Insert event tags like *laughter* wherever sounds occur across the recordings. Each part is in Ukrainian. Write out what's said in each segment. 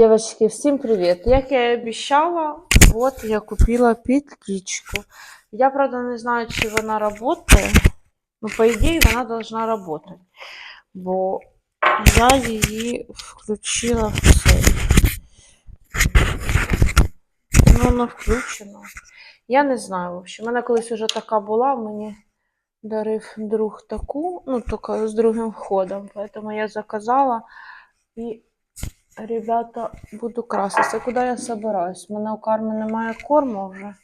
Девочки, всім привіт! Як я і обіцяла, от я купила петличку. Я, правда, не знаю, чи вона работає. Ну, по ідеї, вона должна работать. Бо я її включила в цей. Ну, вона включена. Я не знаю, в общем. У мене колись вже така була, мені дарив друг таку, ну, тільки з другим входом. Поэтому я заказала і Ребята, буду краситься. Куди я собираюсь? У мене у Карми немає корму вже.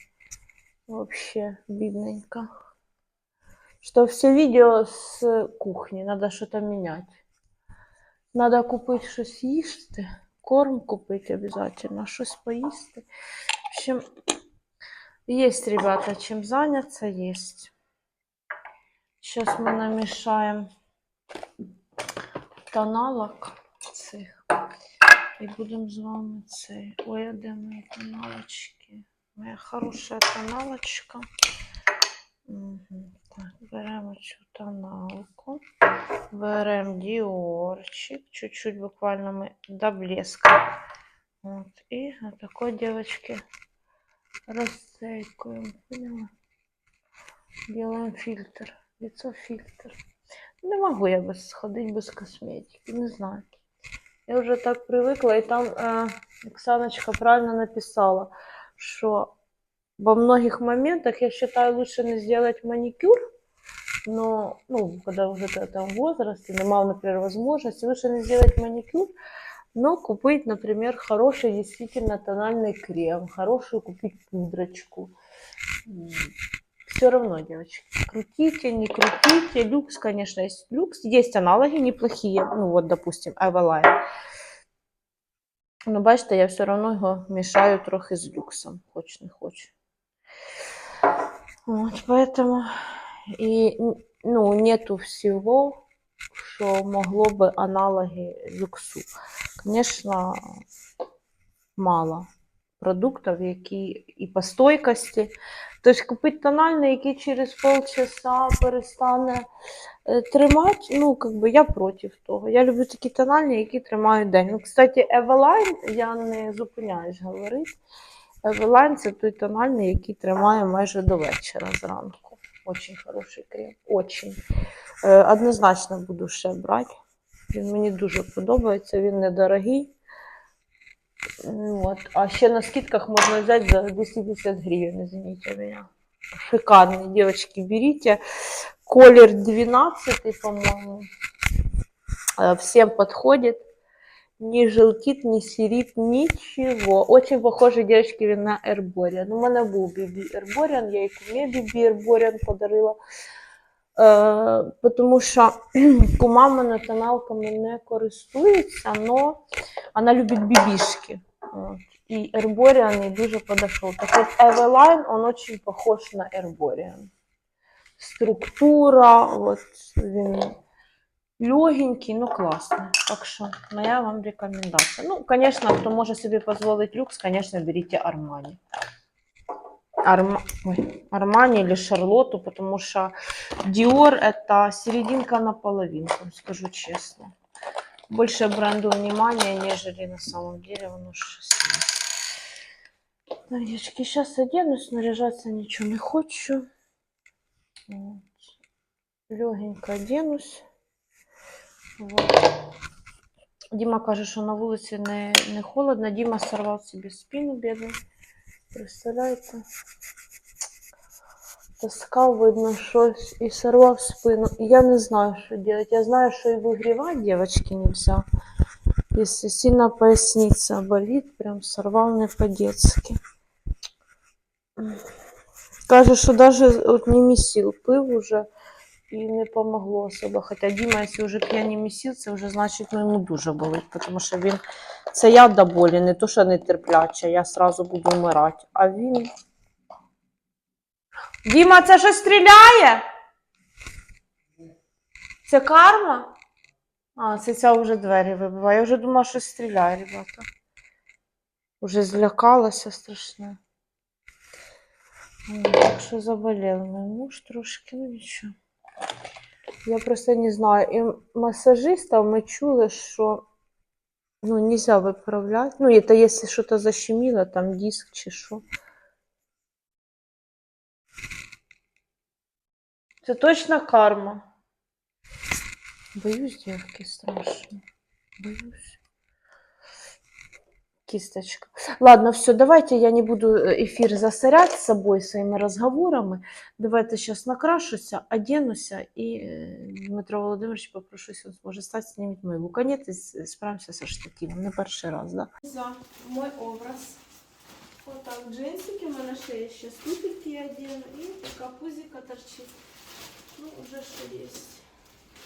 Вообще, бідненько. Что все видео з кухні, надо что-то менять. Надо купити щось їсти. Корм купити обязательно, щось поїсти. В общем, есть, ребята, чим заняться, есть. Сейчас ми намішаємо тоналок цих. І будемо з вами цей. Ой, а де мої тоналочки? Моя хороша тоналочка. Угу. Так, беремо цю тоналку. Беремо діорчик. Чуть-чуть буквально ми до блеска. Вот. І отакой, девочки, розцейкуємо. Поняла? Делаем фильтр. Лицо фильтр. Не можу я без сходити без косметики. Не знаю. Я вже так привикла, і там е, Оксаночка правильно написала, що во многих моментах я считаю лучше не сделать маникюр, но, ну, когда уже ты в этом возрасте, не мал, например, возможности, лучше не сделать маникюр, но купить, например, хороший действительно тональный крем, хорошую купить пудрочку. Все равно, девочки, крутите, не крутите. Люкс, конечно, есть люкс. Есть аналоги неплохие. Ну, вот, допустим, Eveline. Ну, бачите, я все одно його мішаю трохи з люксом, хоч не хоч. От, поэтому і, ну, нету всього, що могло би аналоги люксу. Звісно, мало продуктів, які і по стойкості. Тобто купити тональний, який через полчаса перестане е, тримати, ну, как би я проти того. Я люблю такі тональні, які тримають день. Ну, кстати, Eveline, я не зупиняюсь говорити. Eveline це той тональний, який тримає майже до вечора зранку. Очень хороший крем. Очень. Е, Однозначно буду ще брати. Він мені дуже подобається, він недорогий. Вот. А ще на скидках можно взять за 250 гривен, извините меня. Шикарный, девочки, берите. Колер 12, по-моему. Э, Всем подходит. Не желтит, не серит, ничего. Очень похожий, девочки, на Ерборіан. У мене був Бібі Ерборіан, я і кумі Бібі Ерборіан подарила. Е, тому що *clears throat* кума мене тоналками не користується, але вона любить бібішки. Вот. И Эрбориан ей дуже подошел. Так вот, Эвелайн, он очень похож на Эрбориан. Структура, вот, він легенький, но классный. Так что, моя вам рекомендация. Ну, конечно, кто может себе позволить люкс, конечно, берите Армани. Арма... Ой, Армани или Шарлоту, потому что Dior это серединка на половинку, скажу честно больше бренду внимания, нежели на самом деле оно шестнадцать. Так, девочки, сейчас оденусь, наряжаться ничего не хочу. Вот. Легенько оденусь. Вот. Дима каже, що на вулиці не, не холодно. Дима сорвав собі спину, бідний. Представляєте? Таскав, видно, щось і сорвав спину. І я не знаю, що робити. Я знаю, що і вигрівати, девочки, нельзя. Если сильно поясница болит, прям сорвал не по-детски. Каже, що даже от не місіл пив уже і не помогло особо. Хоча Діма, якщо вже п'є не місіл, це вже значить ну, йому дуже болить, тому що він це я до болі, не то, що не терпляча, я сразу буду вмирати. А він. Діма, це щось стріляє? Це карма? А, це ця вже двері вибиває. Я вже думала, що стріляє, ребята. Уже злякалася страшно. Так що заболів мій муж трошки, ну нічого. Я просто не знаю. І масажистів ми чули, що Ну, нельзя выправлять. Ну, это если что-то защемило, там диск чи що. Це точно карма. Боюсь, девки, страшно. Боюсь. Кисточка. Ладно, все, давайте я не буду э, эфир засорять с собой своими разговорами. Давайте сейчас накрашуся, оденуся и э, Дмитро Володимирович попрошу, если он сможет стать, снимет мой луканет и с- справимся со штативом. На перший раз, да? За мой образ. Вот так джинсики, у мене ще є ще ступики одену і така пузика торчить. Ну, уже что есть.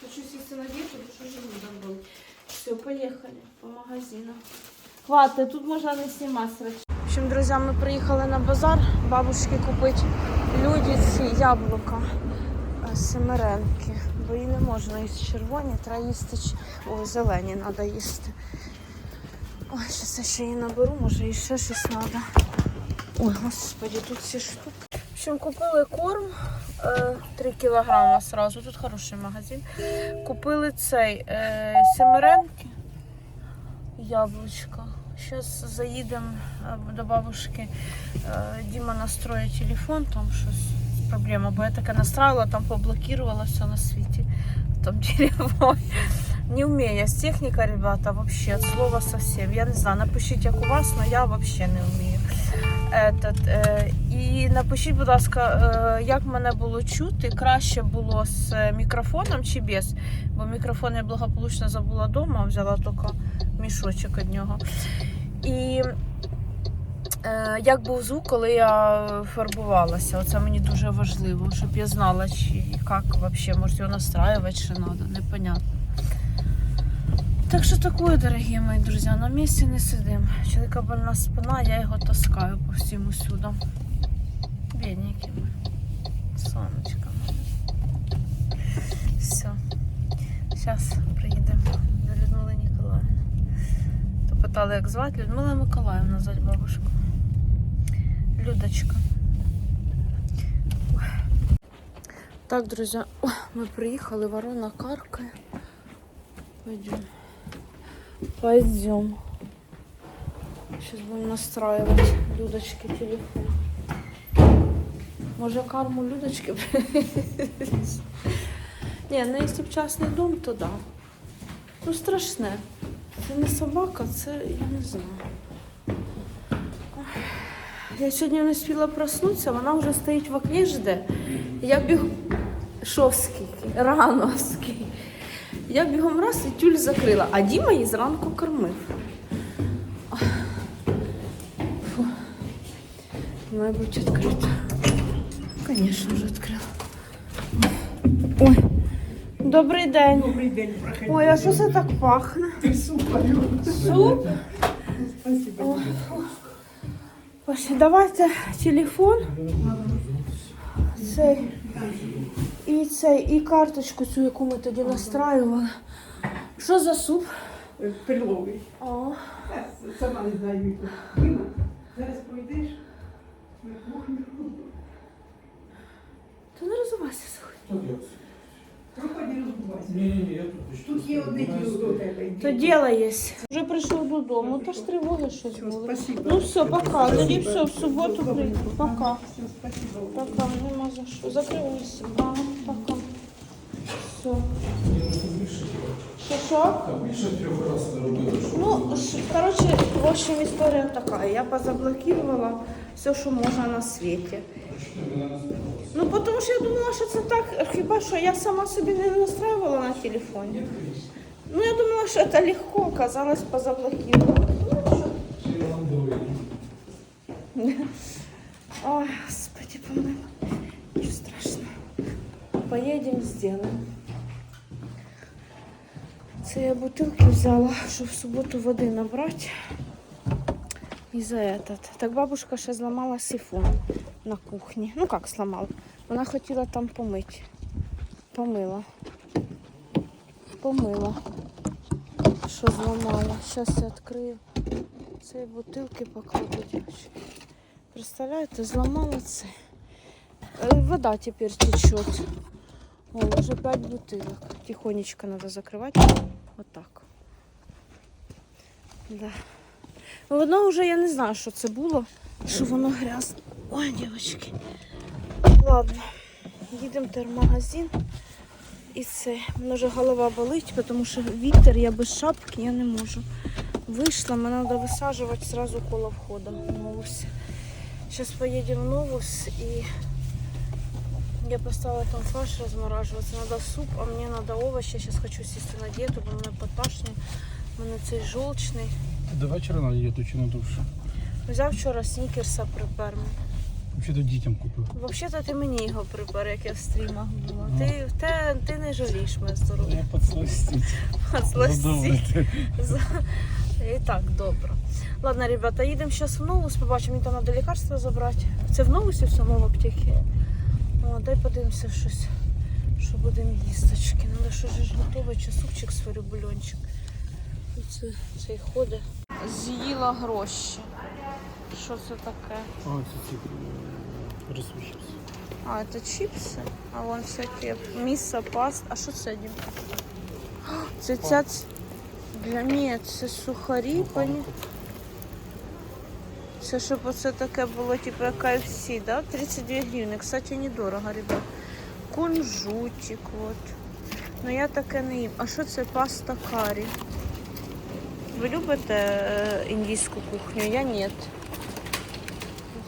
Хочу сесть на диету, потому что живу добром. Все, поехали по магазинам. Хватит, тут можно не снимать срочно. В общем, друзья, мы приехали на базар бабушки купити люди ці яблука е, семеренки, бо її не можна їсти червоні, треба їсти Ой, зелені треба їсти. Ой, зараз я ще її наберу, може і ще щось треба. Ой, господи, тут всі штуки. Общем, купили корм е, 3 кілограма сразу. Тут хороший магазин. Купили цей е, семеренки, яблучко. Зараз заїдемо е, до бабушки. Е, Діма настроїть телефон, там щось проблема, бо я таке настраїла, там поблокувала все на світі. Там телефон. Не вмію з техніка, ребята, вообще, от слова совсем. Я не знаю, напишіть, як у вас, але я вообще не вмію. Этот, е, і напишіть, будь ласка, е, як мене було чути, краще було з мікрофоном чи без. Бо мікрофон я благополучно забула вдома, взяла тільки мішочок від нього. І е, як був звук, коли я фарбувалася. Оце мені дуже важливо, щоб я знала, чи як взагалі, може його настраювати, чи треба, непонятно. Так що такое, дорогі мої друзі, на місці не сидим. Чоловіка больна спина, я його таскаю по всім усюдам. Бідненький ми. Сонечко моє. Все. Зараз приїдемо до Людмили Ніколаївни. То питали, як звати Людмила Миколаївна звати бабушку. Людочка. Так, друзі, ми приїхали, ворона каркає. Пойдем. Пойдем. Сейчас будем настраивать Людочке телефон. Може карму Людочки? *laughs* Ні, ну якщо б частний дом, то да. Ну страшне. Це не собака, це я не знаю. Я сьогодні не спіла проснутися, вона вже стоїть в окні жде. Я біг шовський, рановський. Я бігом раз і тюль закрила, а Діма її зранку кормив. Фу. Має бути відкрита. Звісно ж відкрила. Ой. Добрий день. Добрий день, проходи. Ой, а що це так пахне? Ти суп. Суп? Спасибо. Давайте телефон. Цей. І цей, і карточку цю, яку ми тоді настраювали. Що за суп? Перловий. О, Я сама не знаю. Діма, зараз пройдеш на кухню. Та не розвивайся, слухай. Проходи розбувайся. Ні, ні, ні, я тут. Тут є одне діло до тебе. То діло є. Вже прийшов додому, та ж тривоги щось Все, були. спасибо. Ну все, пока. Тоді все, в суботу прийду. Пока. Все, спасибо. Пока, нема за що. Закривайся. Ага, пока. Все. Що, що? Там більше трьох разів не робили, що Ну, ш- короче, в общем, история такая. Я позаблокировала все, що можна на світі. Ну, тому що я думала, що це так, хіба що я сама собі не настраювала на телефоні. Ну, я думала, що це легко, оказалось позаблокировала. Ну. *laughs* Ой, господи, помила. Ничего страшного. Поедем, сделаем. Це я бутилки взяла, щоб в суботу води набрати. І за этот. Так бабушка ще зламала сифон на кухні. Ну як сломала? Вона хотіла там помити. Помила. Помила. Що зламала. Зараз я відкрию. Ці бутилки покладу, дівчатки. Представляете, зломала це. Э, Вода теперь течет. О, уже пять бутылок. Тихонечко надо закрывать. Вот так. Да. Воно вже я не знаю, що це було, що воно грязне. Ой, дівчатки. Ладно, їдемо в термагазин. І це. Мене вже голова болить, тому що вітер, я без шапки, я не можу. Вийшла, мене треба висаджувати одразу коло входу Новус. Зараз поїдемо в Новус і я поставила там фарш розморажуватися. Треба суп, а мені треба овочі. Зараз хочу сісти на дієту, бо мене поташне. У мене цей жовчний. До вечора на дієту чи на довше? Взяв вчора снікерса припер. Взагалі дітям купив. Взагалі ти мені його припер, як я в стрімах була. Ти, те, ти не жалієш моє здоров'я. Я подсластить. Сластіть. І так, добре. Ладно, ребята, їдемо зараз в Новус, побачимо, мені там треба лікарство забрати. Це в Новусі в самому аптекі. О, дай подивимося щось, що будемо їсточки. Треба щось ж готове, чи супчик сварю, бульончик. І Це, цей ходить. З'їла гроші. Що це таке? А, це ці розсвічився. А, это чипсы, а вон всякие мисо, паст. А що це, Дім? Це ця... Для ні, це сухарі, пані. Це щоб оце таке було, типу KFC, да? 32 гривни. Кстати, недорого, ребят. Кунжутик, вот. Ну я таке не їм. А що це паста карі? Ви любите е, індійську кухню? Я ні.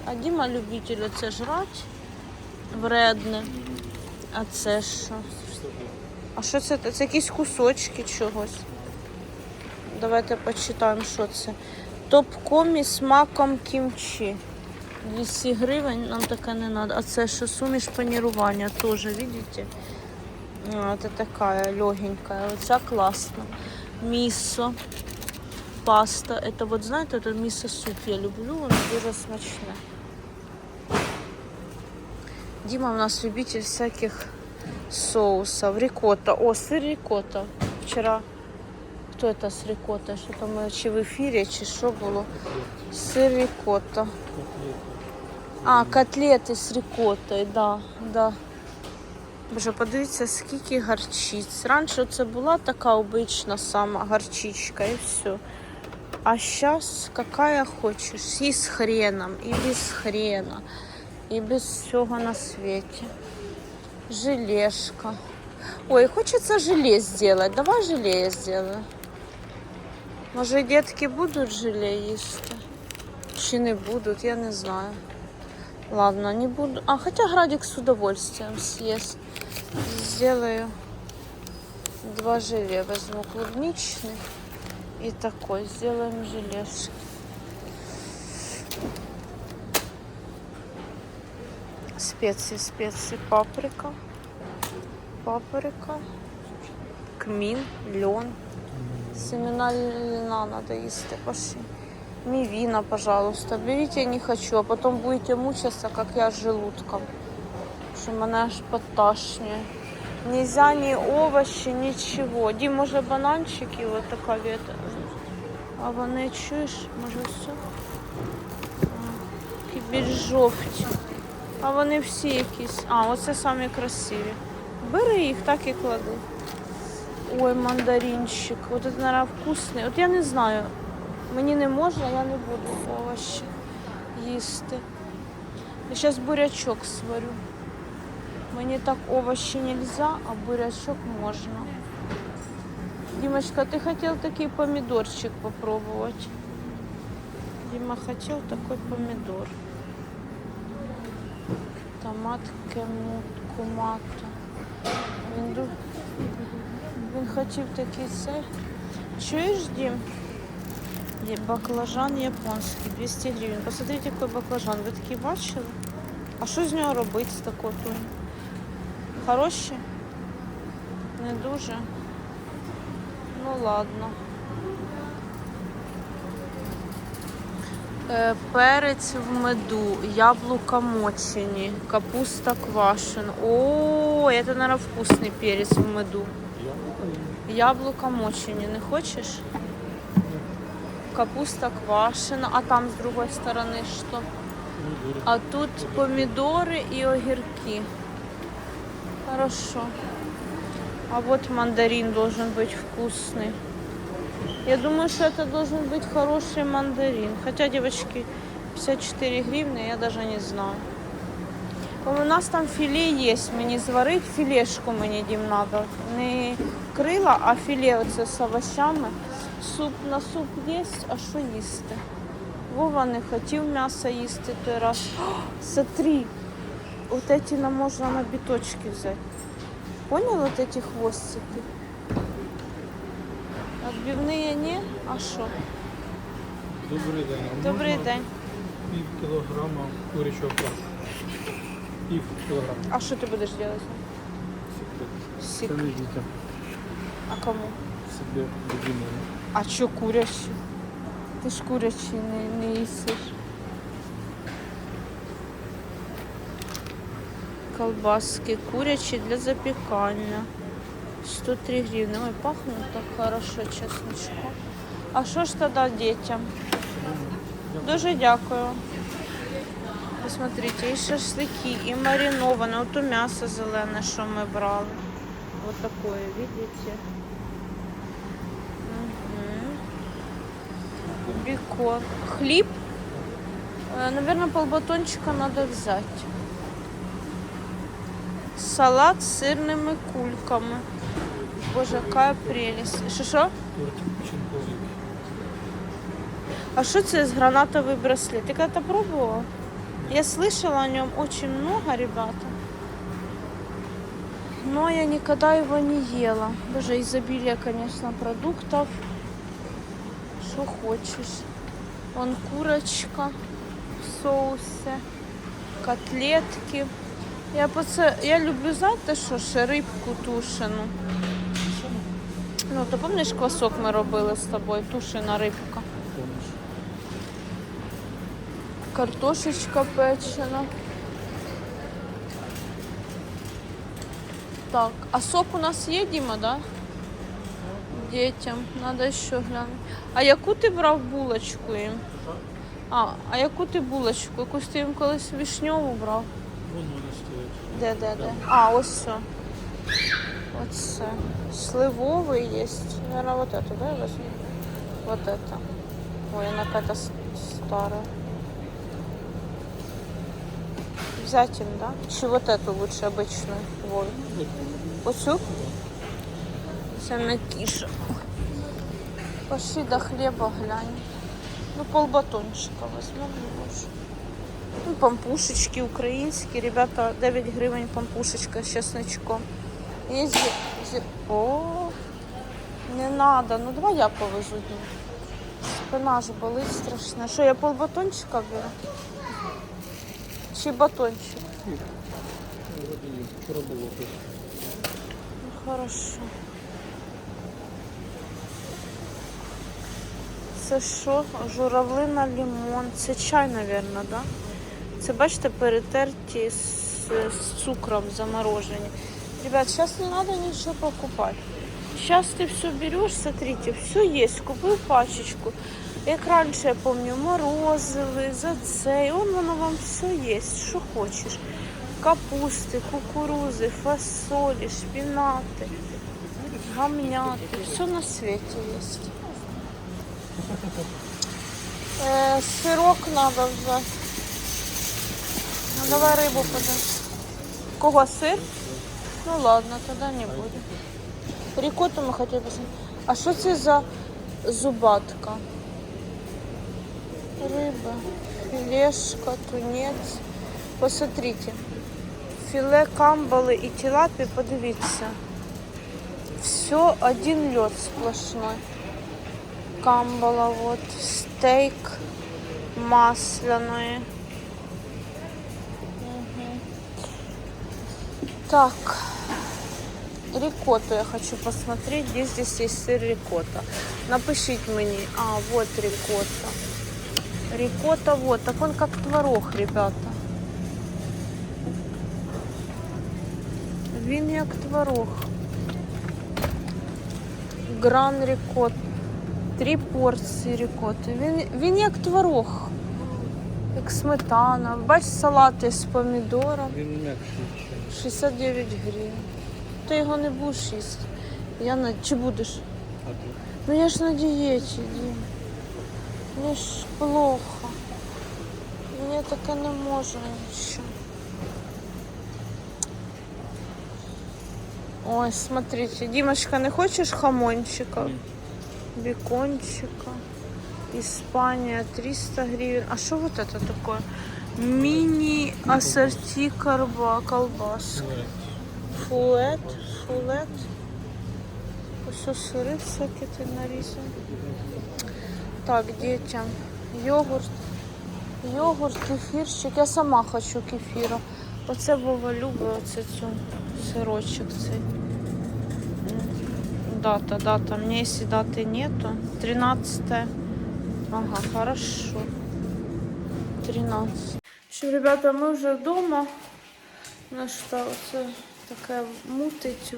А Діма любитель це жрати вредне. А це що? А що це? Це якісь кусочки чогось. Давайте почитаємо, що це. Топ-комі маком кімчі. 200 гривень, нам таке не треба. А це що суміш панірування теж, видите? Це така легенькая. Оця класна. Місо, паста. Это вот, знаєте, це місо суп я люблю, воно дуже смачне. Дима у нас любитель всяких соусов. Рикотта. О, сыр рикотта. Вчера кто это с рикоттой? Что там э, чи в эфире, чи що було? Сыр рикотта. А, котлети з рикоттою, да, да. Боже, подивіться, скільки гарчиць. Раніше це була така обична сама горчичка і все. А зараз какая хочеш. І з хреном, і без хрена. І без всього на світі. Желешка. Ой, хочеться желе сделать. Давай желе я сделаю. Може, дітки будуть желе їсти? Чи не будуть, я не знаю. Ладно, не буду. А хотя Градик с удовольствием съест. Сделаю два желе. Возьму клубничный и такой. Сделаем желешки. Специи, специи, паприка, паприка, кмин, лен, семена льна надо їсти, пошли. Мивина, пожалуйста, берите, я не хочу, а потом будете мучиться, как я с желудком, что мене аж поташнює. Нельзя ни овощи, ничего. Дім, може бананчики, вот така вета. А вони чуєш, може все? Такі більш жовті. А вони всі якісь. А, оце самі красиві. Бери їх, так і клади. Ой, мандаринчик. От це, наверное, вкусний. От я не знаю. Мені не можна, я не буду овочі їсти. Я зараз бурячок сварю. Мені так овощи нельзя, а бурячок можна. Димочка, ты хотел такой помидорчик попробовать? Дима хотел такой помидор. Томат кумато. Він, ду- він хотів такий цей. Чуєш, Дім? Баклажан японський, 200 гривень. Посмотрите, який баклажан. Ви такий бачили? А що з нього робити з такого? Хороші? Не дуже. Ну ладно. перець в меду, яблука мочені, капуста квашена. О, это, наверное, вкусный перец в меду. Яблука мочені, не хочеш? Капуста квашена, а там с другой стороны что? А тут помидоры и огурки. Хорошо. А вот мандарин должен быть вкусный. Я думаю, что это должен быть хороший мандарин. Хотя, девочки, 54 гривны, я даже не знаю. У нас там філе є, мені зварить філешку мені дім надо. Не крила, а філе оце з овощами. Суп на суп є, а що їсти? Вова не хотів м'ясо їсти той раз. О, смотри, вот эти нам можна на біточки взяти. Понял вот эти хвостики? Отбивные не? А що? Добрий день. А Добрий можна день. Пів кілограма курячого фаршу. Пів кілограма. А що ти будеш робити? Сік. Це не дітям. А кому? Собі любимому. А що курячі? Ти ж курячі не, не їсиш. Колбаски курячі для запікання. 103 гривни. Ой, пахнуть так хорошо, чесночко. А що ж тоді дітям? Дуже дякую. Посмотрите, і шашлики, і мариноване, ото м'ясо зелене, що ми брали. Вот такое, видите? Мгм. Бекон. Хлеб. Э, Наверное, полбатончика надо взять. Салат з сирними кульками. Боже, какая прелесть. Що що? Тортик печінковий. А что это за гранатовый браслет? Ты когда-то пробовала? Я слышала о нем очень много, ребята. Но я никогда его не ела. Даже изобилие, конечно, продуктов. Что хочешь. Вон курочка в соусе, котлетки. Я, поце... я люблю, знаєте що, ще рибку тушену. Ну, ти пам'ятаєш, квасок ми робили з тобою, тушена рибка. Картошечка печена. Так, а сок у нас є, Діма, да? Дітям, треба ще глянути. А яку ти брав булочку їм? А, а яку ти булочку? Якусь ти їм колись вишньову брав? Вон вони стоять. Де, де, де? А, ось все. Оце. Сливовий є. Наверное, вот это, да, я возьму? Вот это. Ой, она какая-то с- старая. Взять им, да? Чи вот эту лучше обычную? Вон. Оцю? Це м'якіше. Пошли до хлеба глянь. Ну, полбатончика возьмем, не больше. Ну, пампушечки українські. Ребята, 9 гривень пампушечка з чесночком. Є зі... зі- О, не надо. Ну давай я повезу. Спина ж болить страшно. Що, я полбатончика беру? Чи батончик? Ну, Хорошо. Це що? Журавлина лимон. Це чай, мабуть, да? Це, бачите, перетерті з, з цукром заморожені. Ребят, сейчас не надо ничего покупать. Сейчас ты все берешь, смотрите, все есть. Купил пачечку. Як раніше, я помню, морозиви, за цей. Он воно вам все есть, що хочеш. Капусти, кукурузи, фасолі, шпінати, гамняти. Все на світі є. Е, сирок треба взяти. Ну давай рибу подай. Кого сир? Ну ладно, тогда не буде. Рікоту мы хотели посмотреть. А что це за зубатка? Риба, філешка, тунець. Посмотрите. Филе камбалы и тилапи. подивіться. Все один лед сплошной. Камбала, вот, стейк масляное. Угу. Так рикотту я хочу посмотреть, где здесь есть сыр рикотта. Напишите мне. А, вот рикотта. Рикотта вот, так он как творог, ребята. Він як творог. Гран рикотта. Три порції рикотти. Він, він як творог. Як сметана. Бач, салати з помідором. Він м'якший, ніж 69 гривень. Ти його не будеш їсти. Я на... Чи будеш? а тут. Ну я ж на диете, Дим. Мне ж плохо. Мне таке не можна нічого. Ой, смотрите, Димочка, не хочешь хамончика? Ні. Бекончика. Испания 300 гривен. А что вот это такое? Мини ассорти карба, колбаска. Фует, фулет. Все сири всякі тут нарізані. Так, дітям. Йогурт. Йогурт, кефірчик. Я сама хочу кефіру. Оце Вова любить, оце цю сирочок цей. Дата, дата. Мне если даты нету. 13 Ага, хорошо. 13. В ребята, мы уже дома. Ну что, це таке мутить.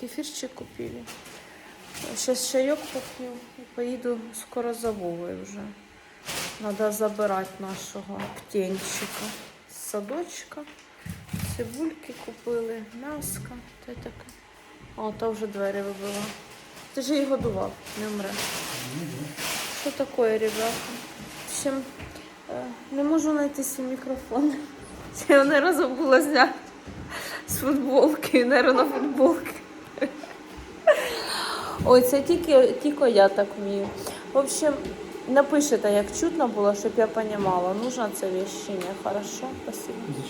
Кефірчик купили. Сейчас чайок поп'ю і поїду скоро за Вовою вже. Надо забирати нашого птенчика з садочка. Цибульки купили, м'яска. Та таке. О, та вже двері вибила. Ти ж її годував, не вмре. Що таке, ребята? В общем, е, не можу знайти свій мікрофон. *laughs* Я наверное, забула зняти з футболки, *laughs* наверное, на футболки. Ой, це тільки, тільки я так вмію. В общем, напишите, як чутно було, щоб я розуміла, нужна це вещи, не хорошо. Спасибо.